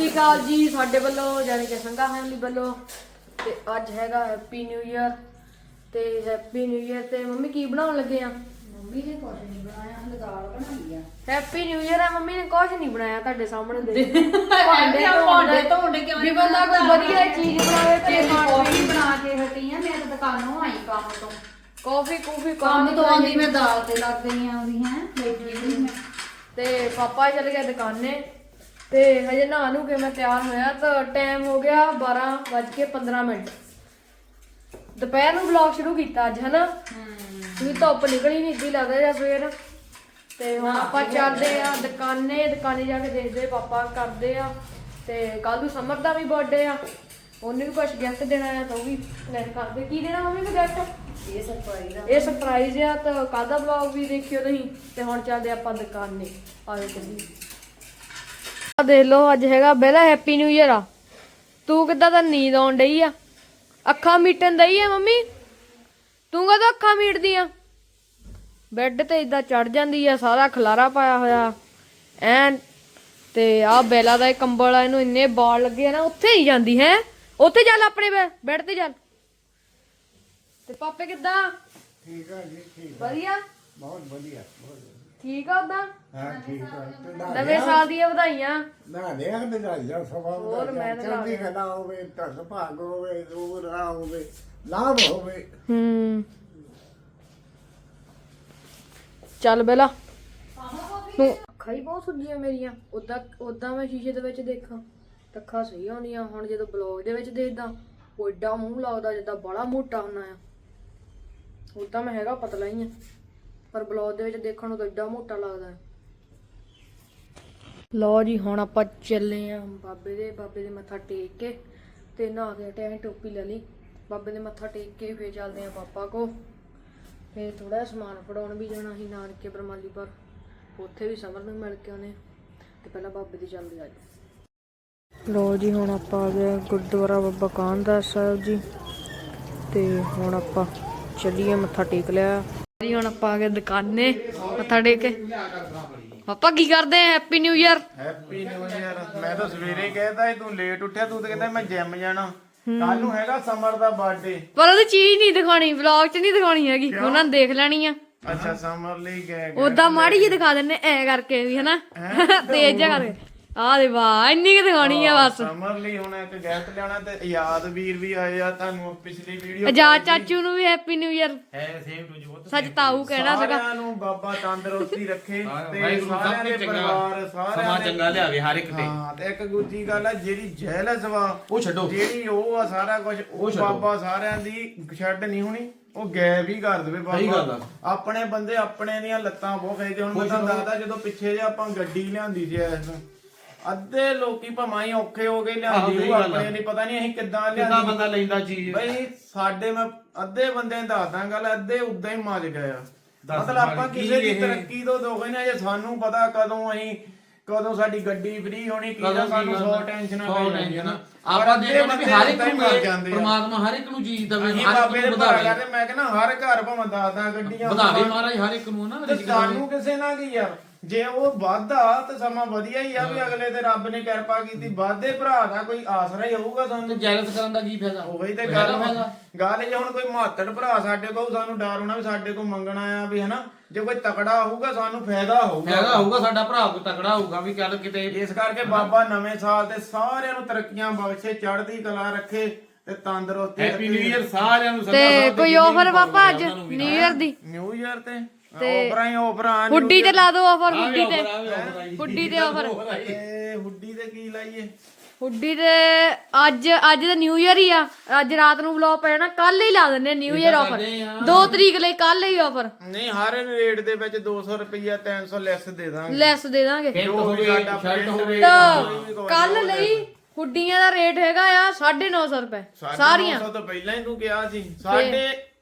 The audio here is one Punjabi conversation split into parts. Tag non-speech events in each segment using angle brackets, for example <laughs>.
ਸ਼੍ਰੀ ਅਕਾਲ ਜੀ ਸਾਡੇ ਵੱਲੋਂ ਯਾਨੀ ਕਿ ਸੰਗਾ ਫੈਮਿਲੀ ਵੱਲੋਂ ਤੇ ਅੱਜ ਹੈਗਾ ਹੈਪੀ ਨਿਊ ਇਅਰ ਤੇ ਹੈਪੀ ਨਿਊ ਇਅਰ ਤੇ ਮੰਮੀ ਕੀ ਬਣਾਉਣ ਲੱਗੇ ਆ? ਮੰਮੀ ਨੇ ਕੁਝ ਨਹੀਂ ਬਣਾਇਆ ਹਲੇ ਦਾਲ ਬਣਾਈ ਆ। ਹੈਪੀ ਨਿਊ ਇਅਰ ਆ ਮੰਮੀ ਨੇ ਕੁਝ ਨਹੀਂ ਬਣਾਇਆ ਤੁਹਾਡੇ ਸਾਹਮਣੇ <laughs> ਦੇ ਭਾਂਡੇ ਭਾਂਡੇ ਧੋਂਦੇ ਕਿਉਂ ਵੀ ਬੰਦਾ ਕੋਈ ਵਧੀਆ <laughs> ਚੀਜ਼ ਬਣਾਵੇ ਤੇ ਕਾਫੀ ਬਣਾ ਕੇ ਹਟੀ ਆ ਮੈਂ ਤਾਂ ਦੁਕਾਨੋਂ ਆਈ ਕੰਮ ਤੋਂ। ਕਾਫੀ ਕੂਫੀ ਕੰਮ ਤੋਂ ਆਉਂਦੀ ਮੈਂ ਦਾਲ ਤੇ ਲੱਗ ਗਈ ਆ ਉਹਦੀ ਹੈ ਬੈਠੀ ਤੇ ਪਾਪਾ ਚਲੇ ਗਏ ਦੁਕਾਨੇ। ਤੇ ਹਜੇ ਨਹਾ ਨੂੰ ਕੇ ਮੈਂ ਤਿਆਰ ਹੋਇਆ ਤਾਂ ਟਾਈਮ ਹੋ ਗਿਆ 12:15 ਮਿੰਟ। ਦੁਪਹਿਰ ਨੂੰ ਵਲੌਗ ਸ਼ੁਰੂ ਕੀਤਾ ਅੱਜ ਹਨਾ? ਕਿਉਂਕਿ ਧੁੱਪ ਨਿਕਲੀ ਨਹੀਂ ਇੱਦੀ ਲੱਗਦਾ ਜਾਂ ਫੇਰ ਤੇ ਹੁਣ ਆਪਾਂ ਚੱਲਦੇ ਆ ਦੁਕਾਨੇ ਦੁਕਾਨੇ ਜਾ ਕੇ ਦੇਖਦੇ ਪਾਪਾ ਕਰਦੇ ਆ। ਤੇ ਕੱਲ ਨੂੰ ਸਮਰ ਦਾ ਵੀ ਬਰਥਡੇ ਆ। ਉਹਨੇ ਵੀ ਕੁਝ ਗਿਫਟ ਦੇਣਾ ਆ ਤਾਂ ਉਹ ਵੀ ਪਲਾਨ ਕਰਦੇ। ਕੀ ਦੇਣਾ ਮੰਮੀ ਨੂੰ ਗਿਫਟ ਇਹ ਸਰਪ੍ਰਾਈਜ਼ ਆ। ਇਹ ਸਰਪ੍ਰਾਈਜ਼ ਆ ਤਾਂ ਕੱਲ ਦਾ ਵਲੌਗ ਵੀ ਦੇਖਿਓ ਤੁਸੀਂ। ਤੇ ਹੁਣ ਚੱਲਦੇ ਆਪਾਂ ਦੁਕਾਨੇ। ਆਇਓ ਆ ਦੇਖ ਲਓ ਅੱਜ ਹੈਗਾ ਪਹਿਲਾ ਹੈਪੀ ਨਿਊ ਇਅਰ ਆ। ਤੂੰ ਕਿੱਦਾਂ ਤਾਂ ਨੀਂਦ ਆਉਣ ਡਈ ਆ? ਅੱਖਾਂ ਮੀਟਣ ਦਈ ਆ ਮੰਮੀ? ਤੂੰ ਕਦੋਂ ਅੱਖਾਂ ਮੀਟਦੀ ਆ? ਬੈੱਡ ਤੇ ਇਦਾਂ ਚੜ ਜਾਂਦੀ ਆ ਸਾਰਾ ਖਲਾਰਾ ਪਾਇਆ ਹੋਇਆ। ਐਨ ਤੇ ਆ ਬੈਲਾ ਦਾ ਇਹ ਕੰਬਲ ਆ ਇਹਨੂੰ ਇੰਨੇ ਬਾਲ ਲੱਗੇ ਆ ਨਾ ਉੱਥੇ ਹੀ ਜਾਂਦੀ ਹੈ? ਉੱਥੇ ਚੱਲ ਆਪਣੇ ਬੈੱਡ ਤੇ ਚੱਲ। ਤੇ ਪਾਪੇ ਕਿੱਦਾਂ? ਠੀਕ ਆ ਜੀ ਠੀਕ ਵਧੀਆ? ਬਹੁਤ ਵਧੀਆ ਬਹੁਤ ਵਧੀਆ। ਠੀਕ ਆ ਉਦਾਂ ਹਾਂ ਠੀਕ ਆ। ਤੇ ਨਾ ਨਵੇਂ ਸਾਲ ਦੀਆਂ ਵਧਾਈਆਂ। ਨਾ ਦੇ ਆ ਬਧਾਈਆਂ ਸਭਾ ਹੋਰ ਮੈਂ ਤਾਂ ਚੜ੍ਹਦੀ ਕਲਾ ਹੋਵੇ ਧਨ ਭਾਗ ਹੋਵੇ ਦੂਰ ਰਾਹ ਹੋਵੇ ਲਾਭ ਹੋਵੇ। ਹੂੰ। ਚੱਲ ਬੇਲਾ। ਤੂੰ ਅੱਖਾਂ ਹੀ ਬਹੁਤ ਸੁੱਜੀਆਂ ਮੇਰੀਆਂ। ਉਦਾਂ ਉਦਾਂ ਮੈਂ ਸ਼ੀਸ਼ੇ ਦੇ ਵਿੱਚ ਦੇਖਾਂ। ਤਾਂ ਅੱਖਾਂ ਸਹੀ ਆਉਂਦੀਆਂ ਹੁਣ ਜਦੋਂ ਬਲੌਗ ਦੇ ਵਿੱਚ ਦੇਖਦਾ ਉਹ ਏਡਾ ਮੂੰਹ ਲੱਗਦਾ ਜਿੱਦਾਂ ਬੜਾ ਮੋਟਾ ਹੁੰਦਾ ਆ। ਉਦਾਂ ਮੈਂ ਹੈਗਾ ਪਤਲਾ ਹੀ ਆ। ਪਰ ਬਲੌਗ ਦੇ ਵਿੱਚ ਦੇਖਣ ਨੂੰ ਤਾਂ ਏਡਾ ਮੋਟਾ ਲੱਗਦਾ ਹੈ। ਲੋ ਜੀ, ਹੁਣ ਆਪਾਂ ਚੱਲੇ ਆ ਬਾਬੇ ਦੇ ਬਾਬੇ ਦੇ ਮੱਥਾ ਟੇਕ ਕੇ ਤੇ ਨਹਾ ਕੇ ਹਟੇ ਟੋਪੀ ਲੈ ਲਈ। ਬਾਬੇ ਦੇ ਮੱਥਾ ਟੇਕ ਕੇ ਫੇਰ ਚੱਲਦੇ ਆ ਪਾਪਾ ਕੋ ਫੇਰ ਥੋੜਾ ਸਮਾਨ ਫੜਾਉਣ ਵੀ ਜਾਣਾ ਸੀ ਨਾਨਕੇ ਬਰਮਾਲੀ ਪਰ। ਉੱਥੇ ਵੀ ਸਮਰ ਨੂੰ ਮਿਲ ਕੇ ਉਹਨੇ ਤੇ ਪਹਿਲਾਂ ਬਾਬੇ ਦੀ ਚੱਲਦੇ ਆ ਜੀ ਲੋ ਜੀ, ਹੁਣ ਆਪਾਂ ਆ ਗਏ ਗੁਰਦੁਆਰਾ ਬਾਬਾ ਕਾਨਦਾਸ ਸਾਹਿਬ ਜੀ। ਤੇ ਹੁਣ ਆਪਾਂ ਚੱਲੀਏ, ਮੱਥਾ ਟੇਕ ਲਿਆ। ਜੀ ਹੁਣ ਆਪਾਂ ਆ ਗਏ ਦੁਕਾਨੇ ਮੱਥਾ ਟੇਕ ਕੇ। ਪਾਪਾ ਕੀ ਕਰਦੇ ਆ? Happy new year happy new year ਮੈਂ ਤਾਂ ਸਵੇਰੇ ਕਹਿਤਾ ਸੀ ਤੂੰ ਲੇਟ ਉੱਠਿਆ ਤੂੰ ਤਾਂ ਕਹਿੰਦਾ ਮੈਂ ਜਿਮ ਜਾਣਾ। ਕੱਲ ਨੂੰ ਹੈਗਾ ਸਮਰ ਦਾ ਬਰਥਡੇ ਪਰ ਉਹਦੀ ਚੀਜ਼ ਨਹੀਂ ਦਿਖਾਣੀ ਵਲੌਗ 'ਚ ਨਹੀਂ ਦਿਖਾਣੀ ਹੈਗੀ। ਉਹਨਾਂ ਨੇ ਦੇਖ ਲੈਣੀ ਆ। ਅੱਛਾ ਸਮਰ ਲਈ ਗਏ ਉਦਾਂ ਮਾੜੀ ਜਿਹੀ ਦਿਖਾ ਦਿੰਨੇ ਐ ਕਰਕੇ ਵੀ ਹਨਾ? ਤੇਜ਼ ਜਿਹਾ ਕਰਕੇ। ਆਹ ਦੇ ਵਾਹ ਇੰਨੀ ਕਿ ਦਿਖਾਣੀ ਆ ਬਸ। ਸਮਰ ਲਈ ਹੁਣ ਇੱਕ ਗਿਫਟ ਲਿਆਉਣਾ ਤੇ ਯਾਦ ਵੀਰ ਵੀ ਆਏ ਆ ਤੁਹਾਨੂੰ ਪਿਛਲੀ ਵੀਡੀਓ ਆਜ਼ਾਦ ਚਾਚੂ ਨੂੰ ਵੀ ਹੈਪੀ ਨਿਊ ਇਅਰ ਹੈ ਸੇਮ ਟੂ ਜੋਤ ਸੱਚ ਤਾਊ ਕਹਿਣਾ ਸੀਗਾ। ਸਾਰਿਆਂ ਨੂੰ ਬਾਬਾ ਤੰਦਰੁਸਤੀ ਰੱਖੇ ਤੇ ਸਾਰਿਆਂ ਦੇ ਪਰਿਵਾਰ ਸਾਰਿਆਂ ਸਮਾਂ ਦੇ ਚੰਗਾ ਲਿਆਵੇ ਹਰ ਇੱਕ ਤੇ। ਹਾਂ ਤੇ ਇੱਕ ਦੂਜੀ ਗੱਲ ਆ ਜਿਹੜੀ ਜਹਿਲਸ ਵਾ ਉਹ ਛੱਡੋ। ਜਿਹੜੀ ਉਹ ਆ ਸਾਰਾ ਕੁਝ ਉਹ। ਬਾਬਾ ਸਾਰਿਆਂ ਦੀ ਛੱਡ ਨਹੀਂ ਹੋਣੀ ਉਹ ਗੈਬ ਹੀ ਕਰ ਦੇਵੇ ਸਹੀ ਗੱਲ ਬਾਬਾ ਆ। ਆਪਣੇ ਬੰਦੇ ਆਪਣੇ ਦੀਆਂ ਲੱਤਾਂ ਬਹੁਤ ਖਿੱਚਦੇ। ਹੁਣ ਮੈਂ ਤੁਹਾਨੂੰ ਦੱਸਦਾ ਜਦੋਂ ਪਿੱਛੇ ਜੇ ਆਪਾਂ ਗੱਡੀ ਲਿਆਂਦੀ ਸੀ ਐਸ ਅੱਧੇ ਲੋਕੀ ਭਾਵੇਂ ਹੀ ਔਖੇ ਹੋ ਗਏ ਆਹੋ, ਲਿਆਂਦੀ ਸਹੀ ਉਹ ਗੱਲ ਆ। ਆਪਣੇ ਨਹੀਂ ਪਤਾ ਨਹੀਂ ਅਸੀਂ ਕਿੱਦਾਂ ਕਿੰਨਾ ਲਿਆਂਦੀ ਬੰਦਾ ਲੈਂਦਾ ਚੀਜ਼ ਬਈ ਸਾਡੇ ਮੈਂ ਅੱਧੇ ਬੰਦੇ ਨੂੰ ਦੱਸਦਾ ਗੱਲ ਅੱਧੇ ਉਦਾਂ ਹੀ ਮੱਜ ਗਏ ਆ ਦੱਸ ਮਤਲਬ ਆਪਾਂ ਕਿਸੇ ਦੀ ਇਹ- ਤਰੱਕੀ ਤੋਂ ਦੋਗੇ ਨਾ ਜੇ ਸਾਨੂੰ ਪਤਾ ਕਦੋਂ ਅਸੀਂ ਕਦੋਂ ਸਾਡੀ ਗੱਡੀ ਫ੍ਰੀ ਹੋਣੀ ਕੀ ਕਦੋਂ ਦਾ ਸਾਨੂੰ। 100 ਟੈਨਸ਼ਨਾਂ ਸੌ ਪੈ ਜਾਂਦੀਆਂ। ਨਾ ਆਪਾਂ ਦੇਖਦੇ ਵੀ ਹਰ ਇੱਕ ਨੂੰ। ਪਰਮਾਤਮਾ ਹਰ ਇੱਕ ਨੂੰ ਚੀਜ਼ ਦੇਵੇ ਅਸੀਂ ਹਰ ਬਾਬੇ ਇੱਕ ਦੇ ਨੂੰ ਭਰਾ ਵਧਾਵੇ ਕਰਦੇ ਮੈਂ ਕਹਿੰਦਾ ਹਰ ਘਰ ਭਾਵੇਂ ਦਾਦਾ ਗੱਡੀਆਂ ਵਧਾਵੇ। ਮਹਾਰਾਜ ਹਰ ਇੱਕ ਨੂੰ ਨਾ ਤੇ ਰਿਜ਼ਕ ਸਾਨੂੰ ਕਿਸੇ ਨਾਲ ਕੀ ਯਾਰ ਜੇ ਉਹ ਵਾਧਾ ਤੇ ਸਮਾਂ ਵਧੀਆ ਹੀ ਆ ਵੀ ਅਗਲੇ ਤੇ ਰੱਬ ਨੇ ਕਿਰਪਾ ਕੀਤੀ ਵਾਧੇ ਭਰਾ ਦਾ ਕੋਈ ਆਸਰਾ ਹੀ ਹੋਊਗਾ ਤੇ ਸਾਨੂੰ ਜੈਲਸ ਕਰਨ ਦਾ ਕੀ ਫਾਇਦਾ? ਉਹੀ ਤੇ ਗੱਲ ਫਾਇਦਾ? ਗੱਲ ਜੇ ਹੁਣ ਕੋਈ ਮਾਤੜ ਭਰਾ ਸਾਡੇ ਕੋਲ ਸਾਨੂੰ ਡਰ ਹੋਣਾ ਵੀ ਸਾਡੇ ਕੋਲ ਮੰਗਣਾ ਆ ਵੀ ਹਨਾ ਜੇ ਕੋਈ ਤਕੜਾ ਹੋਊਗਾ ਸਾਨੂੰ ਫਾਇਦਾ ਹੋਊਗਾ। ਫਾਇਦਾ ਹੋਊਗਾ ਸਾਡਾ ਭਰਾ ਕੋਈ ਤਕੜਾ ਹੋਊਗਾ ਵੀ ਚੱਲ ਕਿਤੇ ਇਸ ਕਰਕੇ ਬਾਬਾ ਨਵੇਂ ਸਾਲ ਤੇ ਸਾਰਿਆਂ ਨੂੰ ਤਰੱਕੀਆਂ ਬਖਸ਼ੇ ਚੜ੍ਹਦੀ ਕਲਾ ਰੱਖੇ ਤੇ ਤੰਦਰੁਸਤੀ ਹੈਪੀ ਨਿਊ ਇਅਰ ਸਾਰਿਆਂ ਨੂੰ ਤੇ ਕੋਈ ਆਫਰ ਪਾਪਾ ਅੱਜ? ਨਿਊ ਇਅਰ ਦੀ? ਨਿਊ ਇਅਰ ਤੇ ਤੇ ਆਫਰਾਂ ਹੀ ਆਫਰਾਂ ਹੁੱਡੀ ਤੇ ਲਾ ਦਿਓ ਆਫਰ ਹੁੱਡੀ ਤੇ। ਹੁੱਡੀ ਤੇ ਆਫਰ ਹੁੱਡੀ ਤੇ ਕੀ ਲਾਈਏ? ਹੁੱਡੀ ਤੇ ਅੱਜ ਅੱਜ ਤਾਂ ਨਿਊ ਇਅਰ ਹੀ ਆ। ਅੱਜ ਰਾਤ ਨੂੰ ਵਲੌਗ ਪੈਣਾ ਕੱਲ ਹੀ ਲਾ ਦਿੰਦੇ ਨਿਊ ਇਅਰ ਆਫਰ 2 ਤਰੀਕ ਲਈ ਕੱਲ ਹੀ ਆਫਰ ਨਹੀਂ ਹਰ ਰੇਟ ਦੇ ਵਿੱਚ 200 ਰੁਪਈਆ 300 ਲੈਸ ਦੇ ਦਾਂਗੇ। ਲੈਸ ਦੇ ਦਾਂਗੇ। ਕੱਲ ਲਈ ਹੁੱਡੀਆਂ ਦਾ ਰੇਟ ਹੈਗਾ ਆ 950 ਰੁਪਏ ਸਾਰੀਆਂ। ਤੋਂ ਪਹਿਲਾਂ ਹੀ ਤੂੰ ਕਿਹਾ ਸੀ।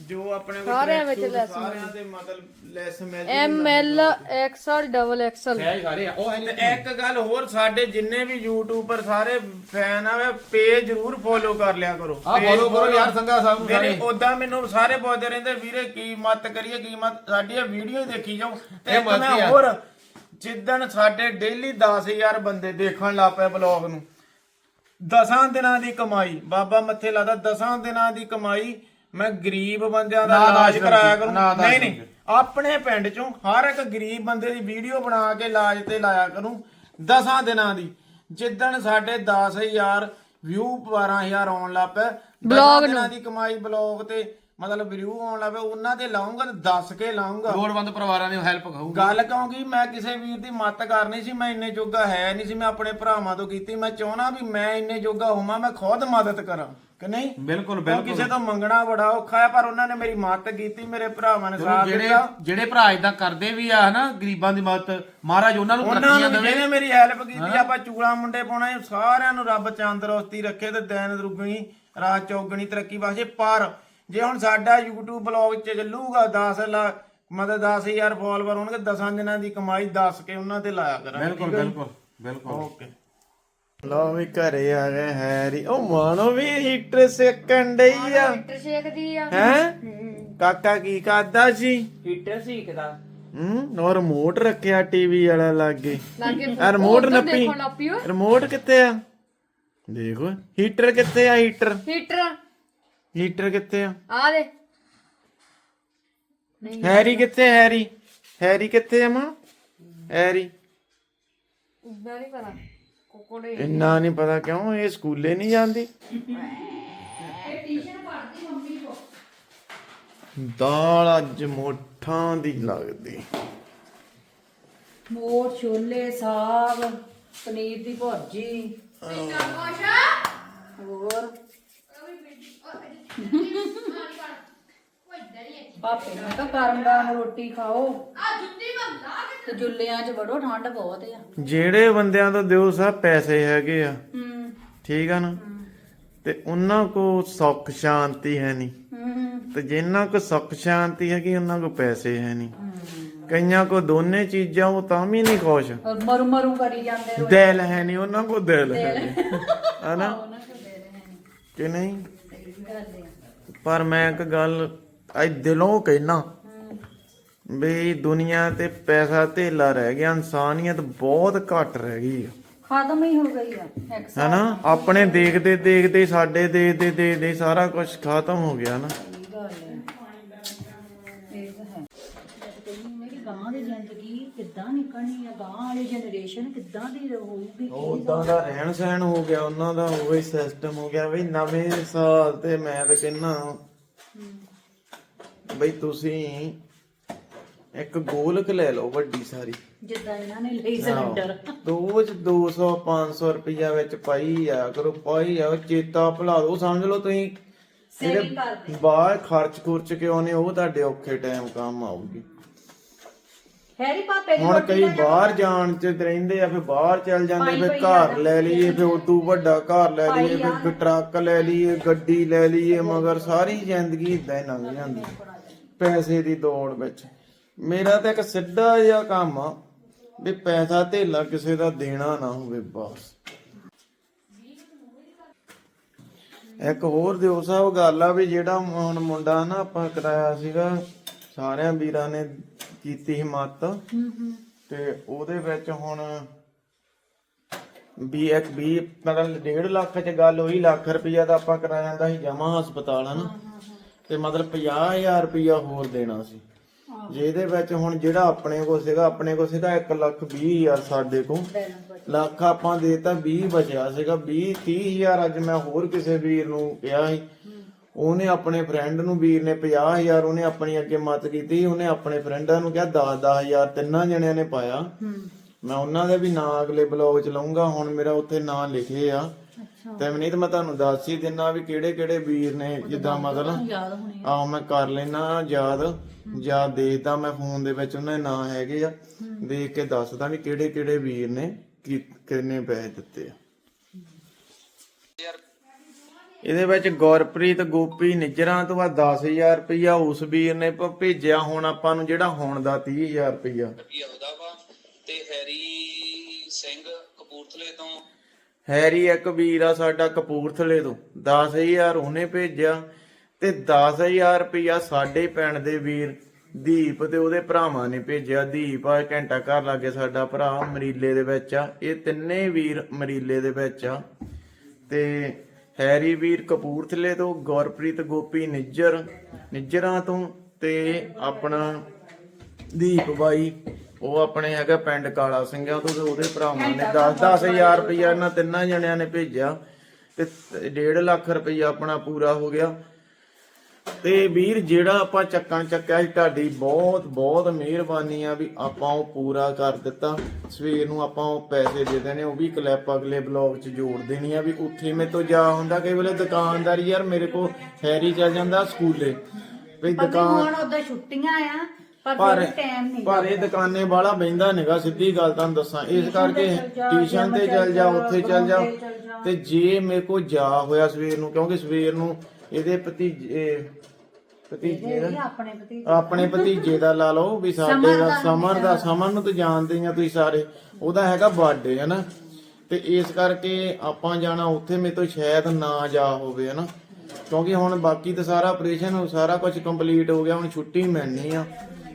ਜੋ ਆਪਣੇ ਕੋਲ ਸਾਰਿਆਂ ਵਿੱਚ ਲੈਸ ਸਾਰਿਆਂ ਦੇ ਮਤਲਬ ਲੈਸ ਮਿਲ M L XL double XL ਹੈ ਹੀ ਸਾਰੇ ਆ। ਉਹ ਹੈ ਇੱਕ ਗੱਲ ਹੋਰ ਸਾਡੇ ਜਿੰਨੇ ਵੀ ਯੂਟਿਊਬਰ ਸਾਰੇ ਫੈਨ ਆ ਪੇਜ ਜ਼ਰੂਰ ਫੋਲੋ ਕਰ ਲਿਆ ਕਰੋ। ਆ Page ਫੋਲੋ ਕਰੋ follow- ਯਾਰ ਸੰਗਾ ਸਾਹਿਬ ਨੂੰ ਮੇਰੇ ਸਾਰੇ। ਉਦਾਂ ਮੈਨੂੰ ਸਾਰੇ ਪੁੱਛਦੇ ਰਹਿੰਦੇ ਵੀਰੇ ਕੀ ਮਤ ਕਰੀਏ ਕੀ ਮਤ? ਸਾਡੀ ਇਹ ਵੀਡੀਓ ਹੀ ਦੇਖੀ ਜਾਓ। ਤੇ ਇਹ ਇੱਕ ਮਤ ਮੈਂ ਆ। ਹੋਰ ਜਿੱਦਣ ਸਾਡੇ ਡੇਲੀ 10000 ਬੰਦੇ ਦੇਖਣ ਲੱਗ ਪਏ ਬਲੌਗ ਨੂੰ। ਦਸਾਂ ਦਿਨਾਂ ਦੀ ਕਮਾਈ ਬਾਬਾ ਮੱਥੇ ਲਾਦਾ ਦਸਾਂ ਦਿਨਾਂ ਦੀ ਕਮਾਈ ਮੈਂ ਗਰੀਬ ਬੰਦਿਆਂ ਦਾ ਇਲਾਜ ਕਰਾਇਆ ਕਰੂੰ। ਨਹੀਂ ਨਹੀਂ ਆਪਣੇ ਪਿੰਡ ਚੋਂ ਹਰ ਇੱਕ ਗਰੀਬ ਬੰਦੇ ਦੀ ਵੀਡੀਓ ਬਣਾ ਕੇ ਇਲਾਜ ਤੇ ਲਾਇਆ ਕਰੂੰ ਦਸਾਂ ਦਿਨਾਂ ਦੀ। ਜਿੱਦਣ ਸਾਡੇ 10000 ਵਿਊ 12000 ਆਉਣ ਲੱਗ ਪਏ ਦਿਨਾਂ ਦੀ ਕਮਾਈ ਬਲੌਗ ਤੇ ਮਤਲਬ ਵਿਊ ਆਉਣ ਲੱਗ ਉਹਨਾਂ ਤੇ ਲਾਉਂਗਾ ਤੇ ਦੱਸ ਕੇ ਲਾਉਂਗਾ। ਲੋੜਵੰਦ ਪਰਿਵਾਰਾਂ ਦੀ ਹੈਲਪ ਕਹੂਗੀ ਗੱਲ ਕਿਉਂਕਿ ਮੈਂ ਕਿਸੇ ਵੀਰ ਦੀ ਮੱਤ ਕਰਨੀ ਸੀ ਮੈਂ ਇੰਨੇ ਜੋਗਾ ਹੈ ਨਹੀਂ ਸੀ ਮੈਂ ਆਪਣੇ ਭਰਾਵਾਂ ਤੋਂ ਕੀਤੀ। ਮੈਂ ਚਾਹਣਾ ਵੀ ਮੈਂ ਇੰਨੇ ਜੋਗਾ ਹੋਵਾਂ ਮੈਂ ਖੁਦ ਮਦਦ ਕਰਾਂ ਕਿ ਨਹੀਂ? ਬਿਲਕੁਲ ਕਿਉਂ ਕਿਸੇ ਤੋਂ ਮੰਗਣਾ ਬੜਾ ਔਖਾ ਹੈ ਪਰ ਉਹਨਾਂ ਨੇ ਮੇਰੀ ਮਦਦ ਕੀਤੀ ਮੇਰੇ ਭਰਾਵਾਂ ਨੇ ਸਾਥ ਜਿਹੜੇ ਦਿੱਤਾ। ਜਿਹੜੇ ਭਰਾ ਇਦਾਂ ਕਰਦੇ ਵੀ ਆ ਹਨਾ ਗਰੀਬਾਂ ਦੀ ਮਦਦ ਮਹਾਰਾਜ ਉਹਨਾਂ ਨੂੰ ਉਹਨਾਂ ਤਰੱਕੀਆਂ ਨੂੰ ਦੇਵੇ। ਜਿਹਨੇ ਮੇਰੀ ਹੈਲਪ ਕੀਤੀ ਆਪਾਂ ਚੂਲਾ ਮੁੰਡੇ ਪਾਉਣਾ ਇਹ ਸਾਰਿਆਂ ਨੂੰ ਰੱਬ ਤੰਦਰੁਸਤੀ ਰੱਖੇ ਤੇ ਦਿਨ ਦੁਗਣੀ ਰਾਤ ਚੌਗਣੀ ਤਰੱਕੀ ਬਖਸ਼ੇ ਪਰ ਜੇ ਹੁਣ ਸਾਡਾ YouTube ਬਲੌਗ ਚ ਚੱਲੂਗਾ 10 ਲੱਖ ਮਤਲਬ 10000 ਫਾਲੋਅਰ ਹੋਣਗੇ 10 ਦਿਨਾਂ ਦੀ ਕਮਾਈ 10 ਕੇ ਉਹਨਾਂ ਤੇ ਲਾਇਆ ਕਰਾਂਗੇ ਬਿਲਕੁਲ ਬਿਲਕੁਲ ਬਿਲਕੁਲ। ਓਕੇ ਲਓ ਵੀ ਘਰੇ ਆ ਗਏ ਹੈਰੀ। ਉਹ ਮਾਨੋ ਵੀ ਹੀਟਰ ਸੇਕਣ ਡਈ ਆ। ਹੀਟਰ ਸ਼ੇਕ ਦੀ ਆ। ਹੈ? ਕਾਕਾ ਕੀ ਕਰਦਾ ਸੀ? ਹੀਟਰ ਸੀਕਦਾ। ਹੂੰ ਨੋ ਰਿਮੋਟ ਰੱਖਿਆ ਟੀਵੀ ਵਾਲਾ ਲਾਗੇ। ਲਾਗੇ ਆ ਰਿਮੋਟ ਨੱਪੀ। ਰਿਮੋਟ ਕਿੱਥੇ ਆ? ਦੇਖੋ ਹੀਟਰ ਕਿੱਥੇ ਆ ਹੀਟਰ? ਹੀਟਰ। ਹੀਟਰ ਕਿੱਥੇ ਆ? ਆ ਦੇ। ਹੈਰੀ ਕਿੱਥੇ ਹੈਰੀ? ਹੈਰੀ ਕਿੱਥੇ ਆ ਮਾਂ? ਹੈਰੀ? ਇੰਨਾ ਨਹੀਂ ਪਤਾ। ਕੋਕੋੜੇ। ਇੰਨਾ ਨਹੀਂ ਪਤਾ ਕਿਉਂ ਇਹ ਸਕੂਲੇ ਨਹੀਂ ਜਾਂਦੀ? ਦਾਲ ਅੱਜ ਮੋਠਾਂ ਦੀ ਲੱਗਦੀ। ਮੋਰ ਛੋਲੇ ਸਾਗ ਪਨੀਰ ਦੀ ਭੁਰਜੀ। ਹੋਰ? ਪਾਪੇ ਨੇ ਤਾਂ ਗਰਮ ਗਰਮ ਰੋਟੀ ਖਾਓ। ਤੇ ਜੁੱਲਿਆਂ 'ਚ ਵੜੋ ਠੰਡ ਬਹੁਤ ਆ। ਜਿਹੜੇ ਬੰਦਿਆਂ ਤੋਂ ਦਿਓ ਸਾ ਪੈਸੇ ਹੈਗੇ ਆ। ਹੂੰ। ਠੀਕ ਆ ਨਾ? ਤੇ ਉਹਨਾਂ ਕੋ ਸੁੱਖ ਸ਼ਾਂਤੀ ਹੈ ਨਹੀਂ ਹੂੰ। ਤੇ ਜਿਨ੍ਹਾਂ ਕੋ ਸੁੱਖ ਸ਼ਾਂਤੀ ਹੈਗੀ ਉਹਨਾਂ ਕੋ ਪੈਸੇ ਹੈ ਨਹੀਂ ਕਈਆਂ ਕੋ ਦੋਨੇ ਚੀਜ਼ਾਂ ਉਹ ਤਾਂ ਵੀ ਨਹੀਂ ਖੁਸ਼। ਔਰ ਮਰੂ ਮਰੂ ਕਰੀ ਜਾਂਦੇ ਦਿਲ ਹੈ ਨਹੀਂ ਉਹਨਾਂ ਕੋ ਦਿਲ ਹੈ ਹਨਾ ਕਿ ਨਹੀਂ? ਗੱਲ ਆ ਪਰ ਮੈਂ ਇੱਕ ਗੱਲ ਅੱਜ ਦਿਲੋਂ ਕਹਿਣਾ ਵੀ ਦੁਨੀਆ ਤੇ ਪੈਸਾ ਧੇਲਾ ਰਹਿ ਗਿਆ ਇਨਸਾਨੀਅਤ ਬਹੁਤ ਘੱਟ ਰਹਿ ਗਈ ਆ। ਖਤਮ ਹੀ ਹੋ ਗਈ ਆ ਇੱਕ ਹਨਾ? ਆਪਣੇ ਦੇਖਦੇ ਦੇਖਦੇ ਸਾਡੇ ਦੇਖਦੇ ਦੇਖਦੇ ਸਾਰਾ ਕੁਝ ਖਤਮ ਹੋ ਗਿਆ ਨਾ ਦੀ ਗੱਲ ਆ ਇਹ ਤਾਂ ਹੈ ਕਹਿੰਦੀ ਮੇਰੀ ਗਾਂ ਦੀ ਜ਼ਿੰਦਗੀ ਕਿੱਦਾਂ ਨਿਕਲਣੀ ਆ? ਗਾਂ ਵਾਲੀ ਜਨਰੇਸ਼ਨ ਕਿੱਦਾਂ ਦੀ ਹੋਊਗੀ ਉਦਾਂ ਦਾ ਰਹਿਣ ਸਹਿਣ ਹੋ ਗਿਆ ਉਹਨਾਂ ਦਾ ਉਹੀ ਸਿਸਟਮ ਹੋ ਗਿਆ ਬਈ ਨਵੇਂ ਸਾਲ ਤੇ ਮੈਂ ਤਾਂ ਕਹਿੰਨਾ ਬਈ ਤੁਸੀਂ ਇੱਕ ਗੋਲਕ ਲੈ ਲਓ ਵੱਡੀ ਸਾਰੀ। ਜਿੱਦਾਂ ਇਹਨਾਂ ਨੇ ਲਈ ਸਿਲੰਡਰ। ਰੋਜ਼ 200 500 ਰੁਪਈਆ ਵਿੱਚ ਪਾਈ ਆ ਕਰੋ ਪਾਈ ਆ ਚੇਤਾ ਭੁਲਾ ਦੋ ਸਮਝ ਲਓ ਤੁਸੀਂ। ਕਰਦੇ ਬਾਹਰ ਖਰਚ ਖੁਰਚ ਕੇ ਆਉਨੇ ਉਹ ਤੁਹਾਡੇ ਔਖੇ ਟਾਈਮ ਕੰਮ ਆਊਗੀ। ਹੈਰੀ ਪਾਪੇ ਦੀ ਹੁਣ ਕਈ। ਬਾਹਰ ਜਾਣ ਚ ਰਹਿੰਦੇ ਆ ਫਿਰ ਬਾਹਰ ਚੱਲ ਜਾਂਦੇ ਫਿਰ ਘਰ। ਲੈ ਲਈਏ ਫਿਰ ਉਦੋਂ ਵੱਡਾ ਘਰ ਲੈ ਲਈਏ। ਫਿਰ ਟਰੱਕ ਲੈ ਲਈਏ ਗੱਡੀ ਲੈ ਲਈਏ ਮਗਰ ਸਾਰੀ ਜ਼ਿੰਦਗੀ ਇਦਾਂ ਹੀ ਲੰਘ ਜਾਂਦੀ ਪੈਸੇ ਦੀ ਦੌੜ ਵਿੱਚ ਮੇਰਾ ਤਾਂ ਇੱਕ ਸਿੱਧਾ ਜਿਹਾ ਕੰਮ ਆ ਵੀ ਪੈਸਾ ਧੇਲਾ ਕਿਸੇ ਦਾ ਦੇਣਾ ਨਾ ਹੋਵੇ ਬਸ ਇੱਕ ਹੋਰ ਦਿਓ ਸਾਹਿਬ ਗੱਲ ਆ ਵੀ ਜਿਹੜਾ ਹੁਣ ਮੁੰਡਾ ਨਾ ਆਪਾਂ ਕਰਾਇਆ ਸੀਗਾ ਸਾਰਿਆਂ ਵੀਰਾਂ ਨੇ ਕੀਤੀ ਹਿੰਮਤ ਤੇ ਉਹਦੇ ਵਿੱਚ ਹੁਣ ਵੀ ਮਤਲਬ 1.5 ਲੱਖ ਚ ਗੱਲ ਹੋਈ ਲੱਖ ਰੁਪਈਆ ਦਾ ਆਪਾਂ ਕਰਾਇਆ ਦਾ ਸੀ ਜਮਾ ਹਸਪਤਾਲ ਹਨਾ? ਤੇ ਮਤਲਬ 50000 ਰੁਪਈਆ ਹੋਰ ਦੇਣਾ ਸੀ। ਜਿਹਦੇ ਵਿੱਚ ਹੁਣ ਜਿਹੜਾ ਆਪਣੇ ਕੋਲ ਸੀਗਾ ਆਪਣੇ ਕੋਲ ਸੀਗਾ 1 ਲੱਖ 20 ਹਜ਼ਾਰ ਸਾਡੇ ਕੋਲ। ਲੱਖ ਆਪਾਂ ਦੇਤਾ 20 ਬਚਿਆ ਸੀਗਾ। 20 30000 ਅੱਜ ਮੈਂ ਹੋਰ ਕਿਸੇ ਵੀਰ ਨੂੰ ਕਿਹਾ ਸੀ ਉਹਨੇ ਆਪਣੇ ਫਰੈਂਡ ਨੂੰ ਵੀਰ ਨੇ 50000 ਉਹਨੇ ਆਪਣੀ ਅੱਗੇ ਮਤ ਕੀਤੀ ਉਹਨੇ ਆਪਣੇ ਫਰੈਂਡਾਂ ਨੂੰ ਕਿਹਾ 10 10000 ਤਿੰਨਾਂ ਜਣਿਆਂ ਨੇ ਪਾਇਆ। ਮੈਂ ਉਹਨਾਂ ਦੇ ਵੀ ਨਾਂ ਅਗਲੇ ਬਲੌਗ ਚ ਲਾਉਂਗਾ ਹੁਣ ਮੇਰਾ ਉੱਥੇ ਨਾਂ ਲਿਖੇ ਆ। ਤੇ ਨਹੀਂ ਤਾਂ ਮੈਂ ਤੁਹਾਨੂੰ ਦੱਸ ਹੀ ਦਿੰਨਾ ਵੀ ਕਿਹੜੇ ਕਿਹੜੇ ਵੀਰ ਨੇ ਜਿੱਦਾਂ ਮਤਲਬ ਆਹ ਮੈਂ ਕਰ ਲੈਣਾ ਯਾਦ। ਜਾਂ ਦੇਖਦਾ ਮੈਂ ਫੋਨ ਦੇ ਵਿੱਚ ਉਹਨਾਂ ਦੇ ਨਾਂ ਹੈਗੇ ਆ। ਦੇਖ ਕੇ ਦੱਸਦਾ ਵੀ ਕਿਹੜੇ ਕਿਹੜੇ ਵੀਰ ਨੇ ਕਿੰਨੇ ਪੈਸੇ ਦਿੱਤੇ ਆ। ਇਹਦੇ ਵਿੱਚ ਗੁਰਪ੍ਰੀਤ ਗੋਪੀ ਨਿਜਰਾਂ ਤੋਂ ਆ 10000 ਰੁਪਇਆ ਉਸ ਵੀਰ ਨੇ ਭ- ਭੇਜਿਆ ਹੁਣ ਆਪਾਂ ਨੂੰ ਜਿਹੜਾ ਹੁਣ ਦਾ 30000 ਰੁਪਇਆ ਵੀ ਆਉਂਦਾ ਵਾ? ਤੇ ਹੈਰੀ ਸਿੰਘ ਕਪੂਰਥਲੇ ਤੋਂ? ਹੈਰੀ ਇੱਕ ਵੀਰ ਆ ਸਾਡਾ ਕਪੂਰਥਲੇ ਤੋਂ। 10000 ਉਹਨੇ ਭੇਜਿਆ ਤੇ 10000 ਰੁਪਇਆ ਸਾਡੇ ਪਿੰਡ ਦੇ ਵੀਰ ਦੀਪ ਤੇ ਉਹਦੇ ਭਰਾਵਾਂ ਨੇ ਭੇਜਿਆ। ਦੀਪ ਆ ਘੰਟਾ ਘਰ ਲਾਗੇ ਸਾਡਾ ਭਰਾ ਮਰੀਲੇ ਦੇ ਵਿੱਚ ਆ। ਇਹ ਤਿੰਨੇ ਵੀਰ ਮਰੀਲੇ ਦੇ ਵਿੱਚ ਆ। ਤੇ ਹੈਰੀ ਵੀਰ ਕਪੂਰਥਲੇ ਤੋਂ ਗੁਰਪ੍ਰੀਤ ਗੋਪੀ ਨਿੱਜਰ, ਨਿੱਜਰਾਂ ਤੋਂ ਤੇ ਆਪਣਾ ਦੀਪ ਬਾਈ। ਉਹ ਆਪਣੇ ਹੈਗਾ ਪਿੰਡ ਕਾਲਾ ਸਿੰਘਾਂ ਤੋਂ ਤੇ ਉਹਦੇ ਭਰਾਵਾਂ ਨੇ 10 10000 ਰੁਪਇਆ ਇਹਨਾਂ ਤਿੰਨਾਂ ਜਣਿਆਂ ਨੇ ਭੇਜਿਆ ਤੇ 1.5 ਲੱਖ ਰੁਪਇਆ ਆਪਣਾ ਪੂਰਾ ਹੋ ਗਿਆ। ਤੇ ਵੀਰ ਜਿਹੜਾ ਆਪਾਂ ਚੱਕਣ ਚੱਕਿਆ ਸੀ ਤੁਹਾਡੀ ਬਹੁਤ ਬਹੁਤ ਮਿਹਰਬਾਨੀ ਆ ਵੀ ਆਪਾਂ ਉਹ ਪੂਰਾ ਕਰ ਦਿੱਤਾ। ਸਵੇਰ ਨੂੰ ਆਪਾਂ ਉਹ ਪੈਸੇ ਦੇ ਦੇਣੇ ਉਹ ਵੀ ਕਲਿੱਪ ਅਗਲੇ ਬਲੌਗ 'ਚ ਜੋੜ ਦੇਣੀ ਆ ਵੀ ਉੱਥੇ ਮੇ ਤੋਂ ਜਾ ਹੁੰਦਾ ਕਈ ਵੇਲੇ ਦੁਕਾਨਦਾਰੀ ਯਾਰ ਮੇਰੇ ਕੋ ਹੈਰੀ ਚੱਲ ਜਾਂਦਾ ਸਕੂਲੇ। ਵੀ ਦੁਕਾਨ ਹੁਣ ਉਹਦਾ ਛੁੱਟੀਆਂ ਆ ਪਰ ਪਰ ਫਿਰ ਟਾਈਮ ਨਹੀਂ ਪਰ ਇਹ ਦੁਕਾਨੇ ਵਾਲਾ ਬਹਿੰਦਾ ਨਿਗਾ ਸਿੱਧੀ ਗੱਲ ਤੁਹਾਨੂੰ ਦੱਸਾਂ। ਇਸ ਕਰਕੇ ਟਿਊਸ਼ਨ ਤੇ ਚੱਲ ਜਾ ਉੱਥੇ ਚੱਲ ਜਾ। ਤੇ ਜੇ ਮੇਰੇ ਕੋ ਜਾ ਹੋਇਆ ਸਵੇਰ ਨੂੰ ਕਿਉਂਕਿ ਸਵੇਰ ਨੂੰ ਇਹਦੇ ਭਤੀਜੇ ਭਤੀਜੇ ਦਾ। ਆਪਣੇ ਭਤੀਜੇ ਦਾ। ਲਾ ਲਓ ਵੀ ਸਾਡੇ ਦਾ ਸਮਰ ਦਾ ਸਮਰ ਨੂੰ ਤਾਂ ਜਾਣਦੇ ਆ ਤੁਸੀਂ ਸਾਰੇ। ਉਹਦਾ ਹੈਗਾ ਬਰਥਡੇ ਹੈ ਨਾ? ਤੇ ਇਸ ਕਰਕੇ ਆਪਾਂ ਜਾਣਾ ਉੱਥੇ ਮੇਰੇ ਤੋਂ ਸ਼ਾਇਦ ਨਾ ਜਾ ਹੋਵੇ ਹਨਾ ਕਿਉਂਕਿ ਹੁਣ ਬਾਕੀ ਤਾਂ ਸਾਰਾ ਆਪਰੇਸ਼ਨ ਸਾਰਾ ਕੁਝ ਕੰਪਲੀਟ ਹੋ ਗਿਆ ਹੁਣ ਛੁੱਟੀ ਮਿਲਣੀ ਆ।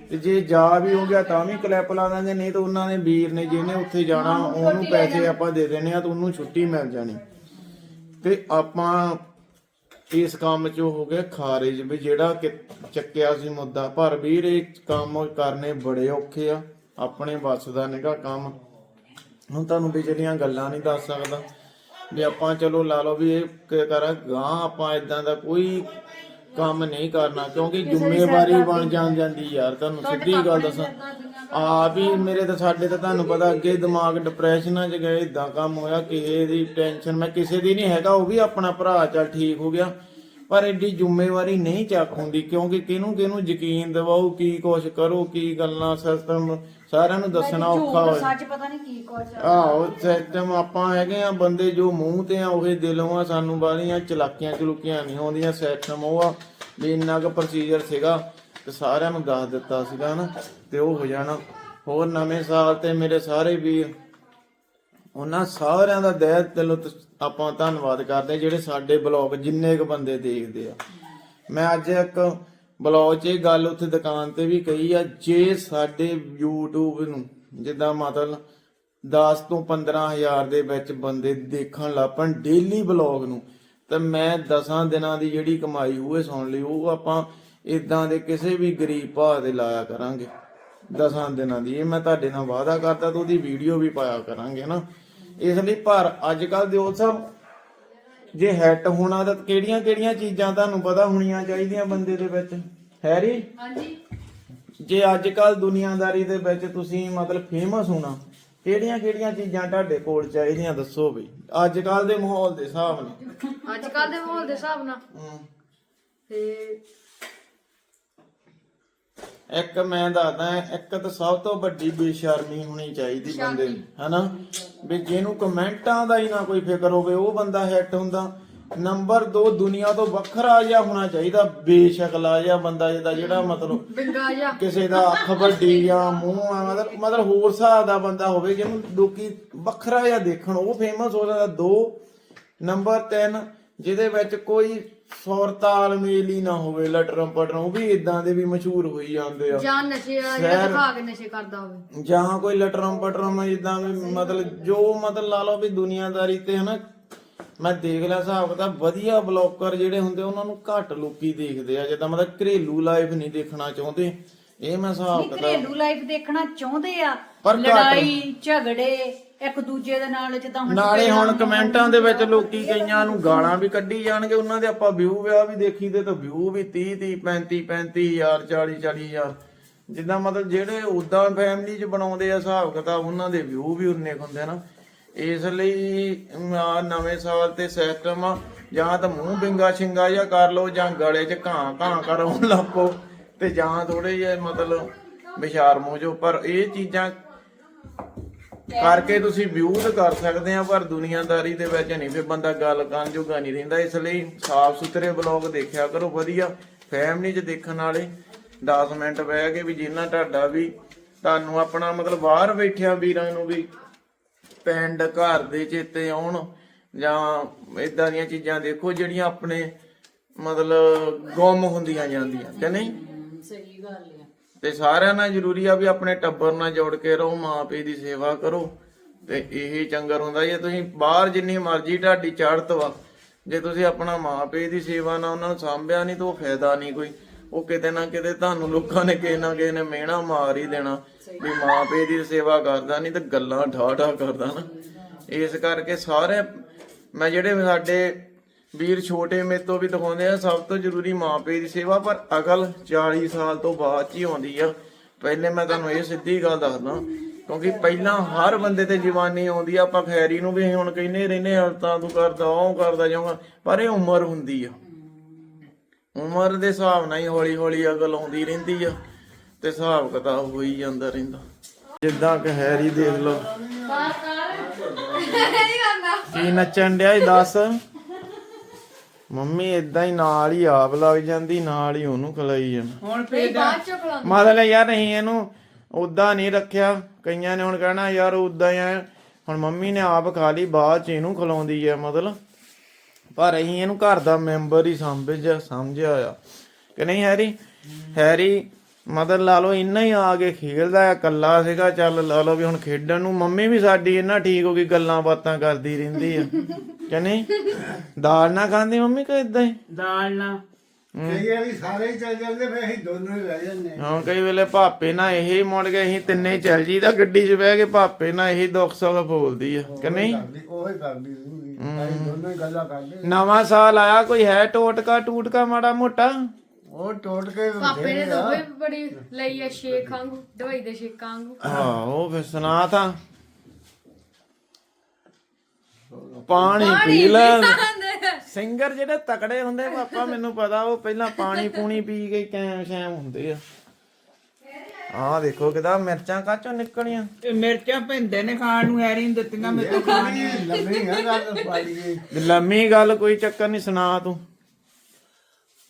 ਤੇ ਜੇ ਜਾ ਵੀ ਹੋ ਗਿਆ ਤਾਂ ਵੀ ਕਲਿੱਪ ਲਾ ਦਾਂਗੇ ਨਹੀਂ ਤਾਂ ਉਹਨਾਂ ਨੇ ਵੀਰ ਨੇ ਜਿਹਨੇ ਉੱਥੇ ਜਾਣਾ ਉਹਨੂੰ ਪੈਸੇ ਆਪਾਂ ਦੇ ਦੇਣੇ ਆ ਤਾਂ ਉਹਨੂੰ ਛੁੱਟੀ ਮਿਲ ਜਾਣੀ। ਤੇ ਆਪਾਂ ਇਸ ਕੰਮ 'ਚ ਹੋ ਗਿਆ ਖਾਰਿਜ ਵੀ ਜਿਹੜਾ ਕਿ ਚੱਕਿਆ ਸੀ ਮੁੱਦਾ। ਪਰ ਵੀਰ, ਇਹ ਕੰਮ ਕਰਨੇ ਬੜੇ ਔਖੇ ਆ। ਆਪਣੇ ਵੱਸ ਦਾ ਨਿਗਾ ਕੰਮ। ਹੁਣ ਤੁਹਾਨੂੰ ਵਿਚਲੀਆਂ ਗੱਲਾਂ ਨਹੀਂ ਦੱਸ ਸਕਦਾ। ਵੀ ਆਪਾਂ ਚਲੋ ਲਾ ਲਓ ਵੀ ਇਹ ਕਰਾਂ ਗਾਂ ਆਪਾਂ ਇਦਾਂ ਦਾ ਕੋਈ ਕੰਮ ਨਹੀਂ ਕਰਨਾ ਕਿਉਂਕਿ ਜ਼ਿੰਮੇਵਾਰੀ ਬਣ ਜਾਂ ਜਾਂਦੀ ਯਾਰ ਤੁਹਾਨੂੰ ਸਿੱਧੀ ਗੱਲ ਦੱਸਾਂ। ਆ ਵੀ ਮੇਰੇ ਤਾਂ ਸਾਡੇ ਤਾਂ ਤੁਹਾਨੂੰ ਪਤਾ ਅੱਗੇ ਦਿਮਾਗ ਡਿਪਰੈਸ਼ਨਾਂ 'ਚ ਗਏ ਇਦਾਂ ਕੰਮ ਹੋਇਆ ਕਿਸੇ ਦੀ ਟੈਨਸ਼ਨ ਮੈਂ ਕਿਸੇ ਦੀ ਨਹੀਂ ਹੈਗਾ ਉਹ ਵੀ ਆਪਣਾ ਭਰਾ ਚੱਲ ਠੀਕ ਹੋ ਗਿਆ। ਪਰ ਐਡੀ ਜ਼ਿੰਮੇਵਾਰੀ ਨਹੀਂ ਚੱਕ ਹੁੰਦੀ ਕਿਉਂਕਿ ਕਿਹਨੂੰ ਕਿਹਨੂੰ ਯਕੀਨ ਦਿਵਾਓ ਕੀ ਕੁਛ ਕਰੋ ਕੀ ਗੱਲਾਂ ਸਿਸਟਮ ਸਾਰਿਆਂ ਨੂੰ ਦੱਸਣਾ ਔਖਾ ਹੋਇਆ। ਸੱਚ ਪਤਾ ਨਹੀਂ ਕੀ ਕੁਝ ਆਹੋ ਸਿਸਟਮ ਆਪਾਂ ਹੈਗੇ ਆ ਬੰਦੇ ਜੋ ਮੂੰਹ ਤੇ ਆ ਉਹੇ ਦਿਲੋਂ ਆ ਸਾਨੂੰ ਬਾਲੀਆਂ ਚਲਾਕੀਆਂ ਚਲੂਕੀਆਂ ਨਹੀਂ ਆਉਂਦੀਆਂ ਸਿਸਟਮ ਉਹ ਆ ਵੀ ਇੰਨਾ ਕੁ ਪ੍ਰੋਸੀਜਰ ਸੀਗਾ ਤੇ ਸਾਰਿਆਂ ਨੂੰ ਦੱਸ ਦਿੱਤਾ ਸੀਗਾ ਨਾ ਤੇ ਉਹ ਹੋ ਜਾਣਾ। ਹੋਰ ਨਵੇਂ ਸਾਲ ਤੇ ਮੇਰੇ ਸਾਰੇ ਵੀਰ ਉਹਨਾਂ ਸਾਰਿਆਂ ਦਾ ਦਿਲ ਦਿਲੋਂ ਤ- ਆਪਾਂ ਧੰਨਵਾਦ ਕਰਦੇ ਜਿਹੜੇ ਸਾਡੇ ਬਲੌਗ ਜਿੰਨੇ ਕੁ ਬੰਦੇ ਦੇਖਦੇ ਆ। ਮੈਂ ਅੱਜ ਇੱਕ ਬਲੌਗ 'ਚ ਇਹ ਗੱਲ ਉੱਥੇ ਦੁਕਾਨ ਤੇ ਵੀ ਕਹੀ ਆ, ਜੇ ਸਾਡੇ YouTube ਨੂੰ ਜਿੱਦਾਂ ਮਤਲਬ 10 ਤੋਂ 15000 ਦੇ ਵਿੱਚ ਬੰਦੇ ਦੇਖਣ ਲੱਪਣ ਡੇਲੀ ਬਲੌਗ ਨੂੰ, ਤੇ ਮੈਂ 10 ਦਿਨਾਂ ਦੀ ਜਿਹੜੀ ਕਮਾਈ ਹੋਏ ਸੁਣ ਲਈ, ਉਹ ਆਪਾਂ ਇਦਾਂ ਦੇ ਕਿਸੇ ਵੀ ਗਰੀਬ ਭਾ ਦੇ ਲਾਇਆ ਕਰਾਂਗੇ। ਦਸਾਂ ਦਿਨਾਂ ਦੀ, ਇਹ ਮੈਂ ਤੁਹਾਡੇ ਨਾਲ ਵਾਅਦਾ ਕਰਦਾ ਤੇ ਉਹਦੀ ਵੀਡੀਓ ਵੀ ਪਾਇਆ ਕਰਾਂਗੇ ਨਾ? ਇਸ ਲਈ ਪਰ ਅੱਜ ਕੱਲ ਦੇ ਉਹ ਸਭ ਜੇ ਹੈਟ ਹੋਣਾ ਤਾਂ ਕਿਹੜੀਆਂ ਕਿਹੜੀਆਂ ਚੀਜ਼ਾਂ ਤੁਹਾਨੂੰ ਪਤਾ ਹੋਣੀਆਂ ਚਾਹੀਦੀਆਂ ਬੰਦੇ ਦੇ ਵਿੱਚ? ਹੈਰੀ ਹਾਂਜੀ। ਜੇ ਅੱਜ ਕੱਲ ਦੁਨੀਆਦਾਰੀ ਦੇ ਵਿੱਚ ਤੁਸੀਂ ਮਤਲਬ ਫੇਮਸ ਹੋਣਾ ਕਿਹੜੀਆਂ ਕਿਹੜੀਆਂ ਚੀਜ਼ਾਂ ਤੁਹਾਡੇ ਕੋਲ ਚਾਹੀਦੀਆਂ ਦੱਸੋ ਬਈ ਅੱਜ ਕੱਲ ਦੇ ਮਾਹੌਲ ਦੇ ਹਿਸਾਬ ਨਾਲ। ਅੱਜ ਕੱਲ ਦੇ ਮਾਹੌਲ ਦੇ ਹਿਸਾਬ ਨਾਲ। ਹਮ। ਤੇ ਇੱਕ ਮੈਂ ਦੱਸਦਾ ਇੱਕ ਤਾਂ ਸਭ ਤੋਂ ਵੱਡੀ ਬੇਸ਼ਰਮੀ ਹੋਣੀ ਚਾਹੀਦੀ ਬੰਦੇ ਦੀ ਹਨਾ? ਵੀ ਜਿਹਨੂੰ ਕਮੈਂਟਾਂ ਦਾ ਹੀ ਨਾ ਕੋਈ ਫਿਕਰ ਹੋਵੇ ਉਹ ਬੰਦਾ ਹਿੱਟ ਹੁੰਦਾ। ਨੰਬਰ 2 ਦੁਨੀਆ ਤੋਂ ਵੱਖਰਾ ਜਿਹਾ ਹੋਣਾ ਚਾਹੀਦਾ ਬੇਸ਼ਕਲਾ ਜਿਹਾ ਬੰਦਾ ਜਿਹਦਾ ਜਿਹੜਾ ਮਤਲਬ ਬਿੰਗਾ ਜਾ ਕਿਸੇ ਦਾ ਅੱਖ ਵੱਡੀ ਜਾਂ ਮੂੰਹ ਆ ਮਤਲਬ ਮਤਲਬ ਹੋਰ ਹਿਸਾਬ ਦਾ ਬੰਦਾ ਹੋਵੇ ਜਿਹਨੂੰ ਲੋਕੀ ਵੱਖਰਾ ਜਿਹਾ ਦੇਖਣ ਉਹ ਫੇਮਸ ਹੋ ਜਾਂਦਾ। ਦੋ ਨੰਬਰ 3 ਜਿਹਦੇ ਵਿੱਚ ਕੋਈ ਸੁਰ ਤਾਲਮੇਲ ਹੀ ਨਾ ਹੋਵੇ ਲਟਰਮ ਪਟਰਮ ਉਹ ਵੀ ਇਦਾਂ ਦੇ ਵੀ ਮਸ਼ਹੂਰ ਹੋਈ ਜਾਂਦੇ ਆ। ਜਾਂ ਨਸ਼ੇ ਆ ਜਿਹੜਾ ਦਿਖਾ ਕੇ ਨਸ਼ੇ ਕਰਦਾ ਹੋਵੇ। ਜਾਂ ਕੋਈ ਲਟਰਮ ਪਟਰਮ ਜਿੱਦਾਂ ਵੀ ਮਤਲਬ ਜੋ ਮਤਲਬ ਲਾ ਲਓ ਵੀ ਦੁਨੀਆਦਾਰੀ ਤੇ ਹਨਾ ਮੈਂ ਦੇਖ ਲਿਆ ਹਿਸਾਬ ਤਾਂ ਵਧੀਆ ਬਲੌਕਰ ਜਿਹੜੇ ਹੁੰਦੇ ਉਹਨਾਂ ਨੂੰ ਘੱਟ ਲੋਕੀ ਦੇਖਦੇ ਆ ਜਿੱਦਾਂ ਮਤਲਬ ਘਰੇਲੂ ਲਾਈਫ ਨਹੀਂ ਦੇਖਣਾ ਚਾਹੁੰਦੇ। ਇਹ ਮੈਂ ਹਿਸਾਬ ਕਿਤਾਬ ਘਰੇਲੂ ਲਾਈਫ ਦੇਖਣਾ ਚਾਹੁੰਦੇ ਆ। ਪਰ ਘੱਟ। ਲੜਾਈ ਝਗੜੇ ਇੱਕ ਦੂਜੇ ਦੇ ਨਾਲ ਜਿੱਦਾਂ ਹੁਣ ਨਾਲੇ ਹੁਣ ਕਮੈਂਟਾਂ ਦੇ ਵਿੱਚ ਲੋਕੀ ਕਈਆਂ ਨੂੰ ਗਾਲਾਂ ਵੀ ਕੱਢੀ ਜਾਣਗੇ ਉਹਨਾਂ ਦੇ ਆਪਾਂ ਵਿਊ ਵਿਆ ਵੀ ਦੇਖੀਦੇ ਤਾਂ ਵਿਊ ਵੀ 30 30 35 35 ਹਜ਼ਾਰ 40 40 ਹਜ਼ਾਰ। ਜਿੱਦਾਂ ਮਤਲਬ ਜਿਹੜੇ ਉਦਾਂ ਫੈਮਿਲੀ 'ਚ ਬਣਾਉਂਦੇ ਆ ਹਿਸਾਬ ਕਿਤਾਬ ਉਹਨਾਂ ਦੇ ਵਿਊ ਵੀ ਉਨੇ ਹੁੰਦੇ ਨਾ। ਇਸ ਲਈ ਆਹ ਨਵੇਂ ਸਾਲ ਤੇ ਸਿਸਟਮ ਆ ਜਾਂ ਤਾਂ ਮੂੰਹ ਬਿੰਗਾ ਛਿੰਗਾ ਜਾਂ ਕਰ ਲਓ ਜਾਂ ਗਲੇ 'ਚ ਘਾਂ ਘਾਂ ਕਰੋ ਲੱਪੋ ਤੇ ਜਾਂ ਥੋੜੇ ਜਿਹਾ ਮਤਲਬ ਹੋ ਜਾਓ ਪਰ ਇਹ ਚੀਜ਼ਾਂ ਕਰਕੇ ਤੁਸੀਂ ਵਿਊ ਤਾਂ ਕਰ ਸਕਦੇ ਆ, ਪਰ ਦੁਨੀਆਦਾਰੀ ਦੇ ਵਿੱਚ ਨਹੀਂ ਫਿਰ ਬੰਦਾ ਗੱਲ ਕਰਨ ਜੋਗਾ ਨਹੀਂ ਰਹਿੰਦਾ। ਇਸ ਲਈ ਸਾਫ਼ ਸੁਥਰੇ ਬਲੌਗ ਦੇਖਿਆ ਕਰੋ, ਵਧੀਆ। ਫੈਮਿਲੀ 'ਚ ਦੇਖਣ ਵਾਲੇ 10 ਮਿੰਟ ਬਹਿ ਕੇ ਵੀ ਜਿੰਨਾ ਤੁਹਾਡਾ ਵੀ ਤੁਹਾਨੂੰ ਆਪਣਾ ਮਤਲਬ ਬਾਹਰ ਬੈਠਿਆ ਵੀਰਾਂ ਨੂੰ ਵੀ ਪਿੰਡ, ਘਰ ਦੇ ਚੇਤੇ ਆਉਣ ਜਾਂ ਇਦਾਂ ਦੀਆਂ ਚੀਜ਼ਾਂ ਦੇਖੋ, ਜਿਹੜੀਆਂ ਆਪਣੇ ਮਤਲਬ ਗੁੰਮ ਹੁੰਦੀਆਂ ਜਾਂਦੀਆਂ, ਕਿ ਨਹੀਂ? ਸਹੀ ਗੱਲ ਆ। ਤੇ ਸਾਰਿਆਂ ਨਾਲ ਜ਼ਰੂਰੀ ਆ ਵੀ ਆਪਣੇ ਟੱਬਰ ਨਾਲ ਜੋੜ ਕੇ ਰਹੋ, ਮਾਂ ਦੀ ਸੇਵਾ ਕਰੋ। ਤੇ ਇਹ ਚੰਗਰ ਹੁੰਦਾ ਜੇ ਤੁਸੀਂ ਬਾਹਰ ਜਿੰਨੀ ਮਰਜ਼ੀ ਢਾਡੀ ਚੜ੍ਹਤ ਵਾ, ਜੇ ਤੁਸੀਂ ਆਪਣਾ ਮਾਂ ਦੀ ਸੇਵਾ ਨਾਲ ਉਹਨਾਂ ਨੂੰ ਸਾਂਭਿਆ ਨਹੀਂ ਤਾਂ ਉਹ ਫਾਇਦਾ ਨਹੀਂ ਕੋਈ। ਉਹ ਕਿਤੇ ਨਾ ਕਿਤੇ ਤੁਹਾਨੂੰ ਲੋਕਾਂ ਨੇ ਕਿਸੇ ਨਾ ਕਿਸੇ ਨੇ ਮਿਹਣਾ ਮਾਰ ਹੀ ਦੇਣਾ ਵੀ ਮਾਂ ਪਿਓ ਦੀ ਸੇਵਾ ਕਰਦਾ ਨਹੀਂ ਤੇ ਗੱਲਾਂ ਠਾਠਾ ਕਰਦਾ ਨਾ। ਇਸ ਕਰਕੇ ਸਾਰੇ, ਮੈਂ ਜਿਹੜੇ ਸਾਡੇ ਵੀਰ ਛੋਟੇ ਮੇਰੇ ਤੋਂ ਵੀ ਦਿਖਾਉਂਦੇ ਆ ਸਭ ਤੋਂ ਜ਼ਰੂਰੀ ਮਾਂ ਪਿਓ ਦੀ ਸੇਵਾ ਪਰ ਅਕਲ 40 ਸਾਲ ਤੋਂ ਬਾਅਦ ਹੀ ਆਉਂਦੀ ਆ। ਪਹਿਲੇ ਮੈਂ ਤੁਹਾਨੂੰ ਇਹ ਸਿੱਧੀ ਗੱਲ ਦੱਸਦਾ ਕਿਉਂਕਿ ਪਹਿਲਾਂ ਹਰ ਬੰਦੇ ਤੇ ਜਵਾਨੀ ਆਉਂਦੀ ਆ ਆਪਾਂ ਖੈਰੀ ਨੂੰ ਵੀ ਹੁਣ ਕਹਿੰਦੇ ਰਹਿੰਦੇ ਆ ਤਾਂ ਤੂੰ ਕਰਦਾ ਉਹ ਕਰਦਾ ਜਾਊਗਾ ਪਰ ਇਹ ਉਮਰ ਹੁੰਦੀ ਆ। ਉਮਰ ਦੇ ਹਿਸਾਬ ਨਾਲ ਹੀ ਹੌਲੀ ਹੌਲੀ ਅਕਲ ਆਉਂਦੀ ਰਹਿੰਦੀ ਆ ਤੇ ਹਿਸਾਬ ਕਿਤਾਬ ਹੋਈ ਜਾਂਦਾ ਰਹਿੰਦਾ। ਜਿੱਦਾਂ ਕਿ ਹੈਰੀ ਦੇਖ ਲਓ। <laughs> ਕੀ ਨੱਚਣ ਡਿਆ ਇਹ ਦੱਸ। ਮੰਮੀ ਇਦਾਂ ਹੀ ਨਾਲ ਹੀ ਆਪ ਲੱਗ ਜਾਂਦੀ ਨਾਲ ਹੀ ਉਹਨੂੰ ਖਲਾਈ ਜਾਣਾ ਹੁਣ ਬਾਅਦ ਚ ਖਲਾ ਮਤਲਬ ਯਾਰ ਅਸੀਂ ਇਹਨੂੰ ਉਦਾਂ ਨਹੀਂ ਰੱਖਿਆ। ਕਈਆਂ ਨੇ ਹੁਣ ਕਹਿਣਾ ਯਾਰ ਉਦਾਂ ਹੀ ਆ ਹੁਣ ਮੰਮੀ ਨੇ ਆਪ ਖਾ ਲਈ ਬਾਅਦ ਚ ਇਹਨੂੰ ਖਲਾਉਂਦੀ ਆ ਮਤਲਬ। ਪਰ ਅਸੀਂ ਇਹਨੂੰ ਘਰ ਦਾ ਮੈਂਬਰ ਹੀ ਸਮਝਿਆ ਸਮਝਿਆ ਆ। ਕਿ ਨਹੀਂ ਹੈਰੀ? ਹੈਰੀ ਮਤਲਬ ਲਾ ਲਓ ਇੰਨਾ ਹੀ ਆ ਕੇ ਖੇਲਦਾ ਆ ਕੱਲਾ ਸੀਗਾ ਚੱਲ ਲਾ ਲਓ ਵੀ ਹੁਣ ਖੇਡਣ ਨੂੰ। ਮੰਮੀ ਵੀ ਸਾਡੀ ਇੰਨਾ ਠੀਕ ਹੋ ਗਈ ਗੱਲਾਂ ਬਾਤਾਂ ਕਰਦੀ ਰਹਿੰਦੀ ਆ। ਕਿ ਨਹੀਂ? ਦਾਲ ਨਾ ਖਾਂਦੀ ਮੰਮੀ ਕਿ ਇਦਾਂ ਹੀ? ਦਾਲ ਨਾ। ਕਈ ਵਾਰੀ ਸਾਰੇ ਹੀ ਚੱਲ ਜਾਂਦੇ ਫਿਰ ਅਸੀਂ ਦੋਨੋਂ ਹੀ ਰਹਿ ਜਾਂਦੇ ਹਾਂ। ਕਈ ਵੇਲੇ ਭਾਪੇ ਨਾਲ ਇਹੀ ਮੁੜ ਗਏ ਅਸੀਂ ਤਿੰਨੇ ਚੱਲ ਜੀਦਾ ਗੱਡੀ 'ਚ ਬਹਿ ਕੇ ਭਾਪੇ ਨਾਲ ਇਹੀ ਦੁੱਖ ਸੁੱਖ ਬੋਲਦੀ ਆ। ਕਿ ਨਹੀਂ? ਉਹ ਹੀ ਕਰਦੀ ਰਹਿੰਦੀ। ਅਸੀਂ ਦੋਨੋਂ ਹੀ ਗੱਲਾਂ ਕਰਦੇ ਨਵਾਂ ਸਾਲ ਆਇਆ ਕੋਈ ਹੈ ਟੋਟਕਾ ਟੂਟਕਾ ਮਾੜਾ ਮੋਟਾ? ਉਹ ਟੋਟ ਕੇ ਪਾਪੇ ਨੇ ਤਾਂ ਵੀ ਬੜੀ ਲਈ ਆ ਸ਼ੇਕ ਵਾਂਗੂ ਦਵਾਈ ਦੇ ਸ਼ੇਕ ਵਾਂਗੂ। ਹਾਂ ਉਹ ਫਿਰ ਸੁਣਾ ਤਾਂ। ਪਾਣੀ ਪੀ ਲੈ। ਸਿੰਗਰ ਜਿਹੜੇ ਤਕੜੇ ਹੁੰਦੇ ਪਾਪਾ ਮੈਨੂੰ ਪਤਾ ਉਹ ਪਹਿਲਾਂ ਪਾਣੀ ਪੂਣੀ ਪੀ ਕੇ ਕੈਮ ਸ਼ੈਮ ਹੁੰਦੇ ਆ। ਆਹ ਦੇਖੋ ਕਿਦਾ ਮਿਰਚਾਂ ਕਾਚੋਂ ਨਿਕਲੀਆਂ। ਇਹ ਮਿਰਚਾਂ ਭਿੰਦੇ ਨੇ ਖਾਣ ਨੂੰ ਐਰੀ ਦਿੱਤੀਆਂ ਮੈਂ ਤਾਂ ਖਾਣੀ ਲੰਮੀ ਗੱਲ ਪਾੜੀਏ ਲੰਮੀ ਗੱਲ ਕੋਈ ਚੱਕਰ ਨਹੀਂ ਸੁਣਾ ਤੂੰ।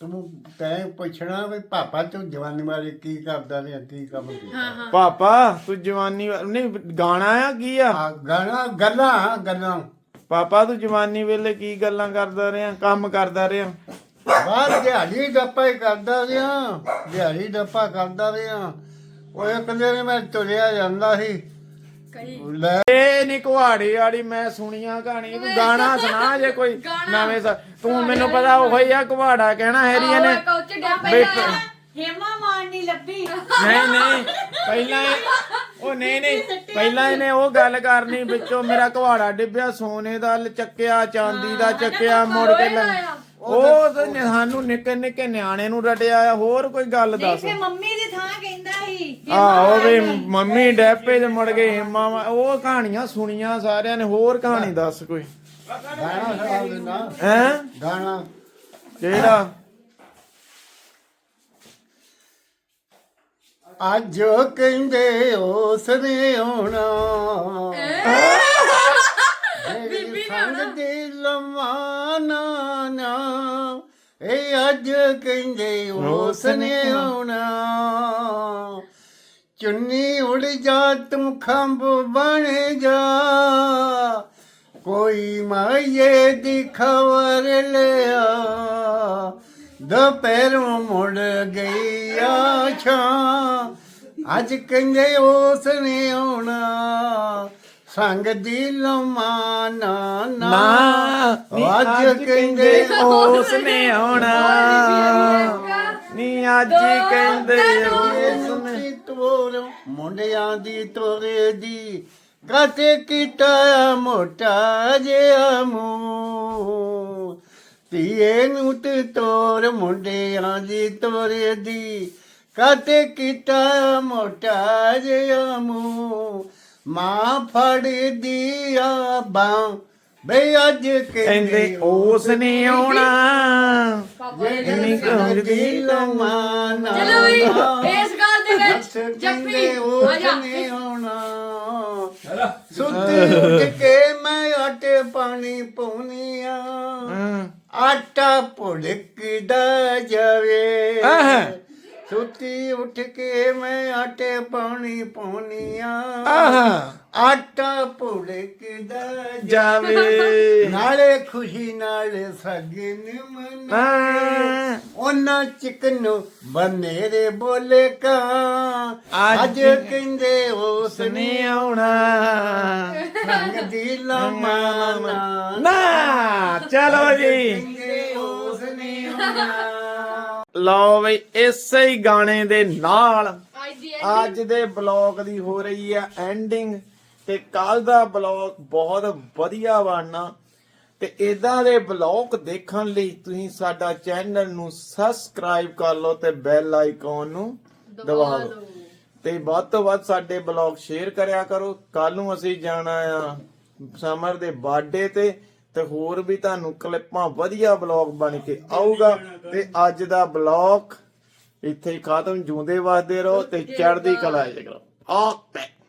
ਤੂੰ ਤੈਂ ਪੁੱਛਣਾ ਵੀ ਪਾਪਾ ਤੂੰ ਜਵਾਨੀ ਵਾਲੇ ਕੀ ਕਰਦਾ ਰਿਹਾ ਕੀ ਕੰਮ ਕੀਤਾ? ਪਾਪਾ ਤੂੰ ਜਵਾਨੀ ਵਾ- ਨਹੀਂ ਗਾਣਾ ਆ ਕੀ ਆ? ਆ ਗਾਣਾ ਗੱਲਾਂ ਗੱਲਾਂ। ਪਾਪਾ ਤੂੰ ਜਵਾਨੀ ਵੇਲੇ ਕੀ ਗੱਲਾਂ ਕਰਦਾ ਰਿਹਾ ਕੰਮ ਕਰਦਾ ਰਿਹਾ? ਬਾਹਰ ਦਿਹਾੜੀ ਡੱਪਾ ਹੀ ਕਰਦਾ ਰਿਹਾ ਦਿਹਾੜੀ ਡੱਪਾ ਕਰਦਾ ਰਿਹਾ। ਉਹ ਇੱਕ ਦਿਨ ਮੈਂ ਤੁਰਿਆ ਜਾਂਦਾ ਸੀ। ਕਈ ਲੈ। ਇਹ ਨੀ ਕੁਹਾੜੀ ਵਾਲੀ ਮੈਂ ਸੁਣੀਆਂ ਕਹਾਣੀ ਤੂੰ ਗਾਣਾ ਸੁਣਾ ਜੇ ਕੋਈ ਨਵੇਂ ਸਾ- ਤੂੰ ਮੈਨੂੰ ਪਤਾ ਉਹ ਹੀ ਆ ਕੁਹਾੜਾ ਕਹਿਣਾ ਹੈਰੀ ਨੇ ਬੈਠ ਹੇਮਾ ਮਾਨ ਨਹੀਂ ਲੱਭੀ। ਨਹੀਂ ਨਹੀਂ ਪਹਿਲਾਂ ਇਹ- ਉਹ ਨਹੀਂ ਨਹੀਂ ਪਹਿਲਾਂ ਇਹਨੇ ਉਹ ਗੱਲ ਕਰਨੀ ਵਿੱਚੋਂ ਮੇਰਾ ਕੁਹਾੜਾ ਡਿੱਬਿਆ ਸੋਨੇ ਦਾ ਲ- ਚੱਕਿਆ ਚਾਂਦੀ ਦਾ ਚੱਕਿਆ ਮੁੜ ਕੇ ਲੈ ਉਹ ਤਾਂ ਨਿ- ਸਾਨੂੰ ਨਿੱਕੇ ਨਿੱਕੇ ਨਿਆਣੇ ਨੂੰ ਰਟਿਆ ਆ ਹੋਰ ਕੋਈ ਗੱਲ ਦੱਸ। ਫੇ ਮੰਮੀ ਦੀ ਥਾਂ ਕਹਿੰਦਾ ਸੀ ਆਹੋ ਵੀ ਮੰਮੀ ਡੈਪੇ ਤੇ ਮੁੜ ਗਏ ਹਿੰਮਾ ਵਾ- ਉਹ ਕਹਾਣੀਆਂ ਸੁਣੀਆਂ ਸਾਰਿਆਂ ਨੇ ਹੋਰ ਕਹਾਣੀ ਦੱਸ ਕੋਈ। ਗਾਣਾ ਸੁਣਾ ਦਿੰਦਾ। ਹੈ? ਗਾਣਾ। ਕਿਹੜਾ? ਅੱਜ ਉਹ ਕਹਿੰਦੇ ਉਸ ਨੇ ਆਉਣਾ ਬੀਬੀ ਸੰਗ ਦੀ ਲਮਾਨਾ ਨਾ ਇਹ ਅੱਜ ਕਹਿੰਦੇ ਉਸ ਨੇ ਆਉਣਾ। ਚੁੰਨੀ ਉੜ ਜਾ ਤੂੰ ਖੰਭ ਬਣ ਜਾ। ਕੋਈ ਮਾਏ ਦੀ ਖਬਰ ਲਿਆ। ਦੁਪਹਿਰੋਂ ਮੁੜ ਗਈ ਆ ਛਾਂ। ਅੱਜ ਕਹਿੰਦੇ ਉਸ ਨੇ ਆਉਣਾ। ਸੰਗ ਦੀ ਲਮਾਨਾ ਨਾ ਅੱਜ ਕਹਿੰਦੇ ਉਸ ਨੇ ਆਉਣਾ। ਨੀ ਅੱਜ ਕਹਿੰਦੇ ਉਸ ਨੇ ਤੋਰ ਮੁੰਡਿਆਂ ਦੀ ਤੋਰੇ ਦੀ। ਕਾਤੇ ਕੀਤਾ ਮੋਟਾ ਜਿਹਾ ਮੂੰਹ। ਧੀਏ ਨੂੰ ਤੇ ਤੋਰ ਮੁੰਡਿਆਂ ਦੀ ਤੋਰੇ ਦੀ। ਕਾਤੇ ਕੀਤਾ ਮੋਟਾ ਜਿਹਾ ਮੂੰਹ। ਮਾਂ ਫੜਦੀ ਆ ਬਾਂ। ਬਈ ਅੱਜ ਕਹਿੰਦੇ ਉਸ ਨੇ ਆਉਣਾ। ਜਿਹੜੀ ਸੰਗ ਦੀ ਲਮਾਨਾ ਚਲੋ ਵੀ ਇਸ ਗੱਲ ਦੇ ਵਿੱਚ ਜੱਫੀ। ਜਾ। ਨੇ ਆਉਣਾ ਸੁੱਤੀ ਉੱਠ ਕੇ ਮੈਂ ਆਟੇ ਪਾਣੀ ਪਾਉਣੀ ਆ। ਆਟਾ ਭੁੜਕਦਾ ਜਾਵੇ। ਆਹ। ਸੁੱਤੀ ਉੱਠ ਕੇ ਮੈਂ ਆਟੇ ਪਾਣੀ ਪਾਉਣੀ ਆ। ਆਹਾ। ਆਟਾ ਭੁੜਕਦਾ ਜਾਵੇ। ਨਾਲੇ ਖੁਸ਼ੀ ਨਾਲੇ ਸਗਨ ਮਨਾ ਹਾਂ। ਉਹਨਾਂ ਚਿਕਨ ਬਨੇਰੇ ਬੋਲੇ ਕਾ। ਅੱਜ ਕਹਿੰਦੇ ਉਸ ਨੇ ਆਉਣਾ। ਰੰਗ ਦੀ ਲਮਾਨਾ ਨਾ ਚਲੋ ਜੀ। ਕਹਿੰਦੇ ਉਸ ਨੇ ਆਉਣਾ। ਲਓ ਬਈ ਇਸੇ ਹੀ ਗਾਣੇ ਦੇ ਨਾਲ ਅੱਜ ਦੀ ਬਲੌਗ ਦੀ ਹੋ ਰਹੀ ਹੈ ਐਂਡਿੰਗ। ਤੇ ਕੱਲ ਦਾ ਬਲੌਗ ਬਹੁਤ ਵਧੀਆ ਬਣਨਾ। ਤੇ ਇਦਾਂ ਦੇ ਬਲੌਗ ਦੇਖਣ ਲਈ ਤੁਸੀਂ ਸਾਡਾ ਚੈਨਲ ਨੂੰ ਸਬਸਕ੍ਰਾਈਬ ਕਰ ਲਓ ਤੇ ਬੈਲ ਆਈਕਨ ਨੂੰ ਦਬਾ ਦਿਓ ਤੇ ਵੱਧ ਤੋਂ ਵੱਧ ਸਾਡੇ ਬਲੌਗ ਸ਼ੇਅਰ ਕਰਿਆ ਕਰੋ। ਕੱਲ ਨੂੰ ਅਸੀਂ ਜਾਣਾ ਆ ਸਮਰ ਦੇ ਬਰਥਡੇ ਤੇ। ਤੇ ਹੋਰ ਵੀ ਤੁਹਾਨੂੰ ਕਲਿੱਪਾਂ ਵਧੀਆ ਬਲੌਗ ਬਣ ਕੇ ਆਊਗਾ ਤੇ ਅੱਜ ਦਾ ਬਲੌਗ ਇੱਥੇ ਹੀ ਖਤਮ ਜੂੰਦੇ ਵਸਦੇ ਰਹੋ ਤੇ ਚੜ੍ਹਦੀ ਕਲਾ ਚ ਓਕੇ।